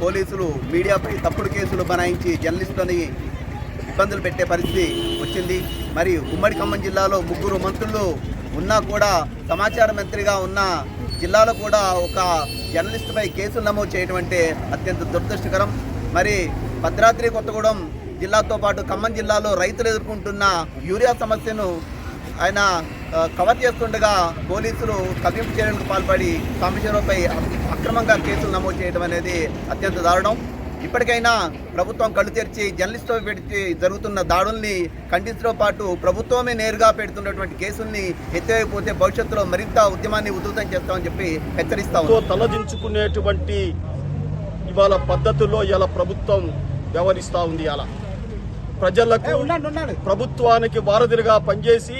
పోలీసులు మీడియాపై తప్పుడు కేసులు బనాయించి జర్నలిస్టులని ఇబ్బందులు పెట్టే పరిస్థితి వచ్చింది. మరి ఉమ్మడి ఖమ్మం జిల్లాలో ముగ్గురు మంత్రులు ఉన్నా కూడా సమాచార మంత్రిగా ఉన్న జిల్లాలో కూడా ఒక జర్నలిస్టుపై కేసులు నమోదు చేయడం అంటే అత్యంత దురదృష్టకరం. మరి భద్రాద్రి కొత్తగూడెం జిల్లాతో పాటు ఖమ్మం జిల్లాలో రైతులు ఎదుర్కొంటున్న యూరియా సమస్యను ఆయన కవర్ చేస్తుండగా పోలీసులు కవ్వింపు చర్యలకు పాల్పడి సాంబశివరావుపై అక్రమంగా కేసులు నమోదు చేయడం అనేది అత్యంత దారుణం. ఇప్పటికైనా ప్రభుత్వం కళ్ళు తెరిచి జర్నలిస్టులపై పెట్టి జరుగుతున్న దాడుల్ని ఖండించడంతో పాటు ప్రభుత్వమే నేరుగా పెడుతున్నటువంటి కేసుల్ని ఎత్తివేయకపోతే భవిష్యత్తులో మరింత ఉద్యమాన్ని ఉధృతం చేస్తామని చెప్పి హెచ్చరిస్తా తలదించుకునేటువంటి ఇవాళ పద్ధతుల్లో ఇలా ప్రభుత్వం వ్యవహరిస్తూ ఉంది అలా ప్రజలకు ప్రభుత్వానికి వారధులుగా పనిచేసి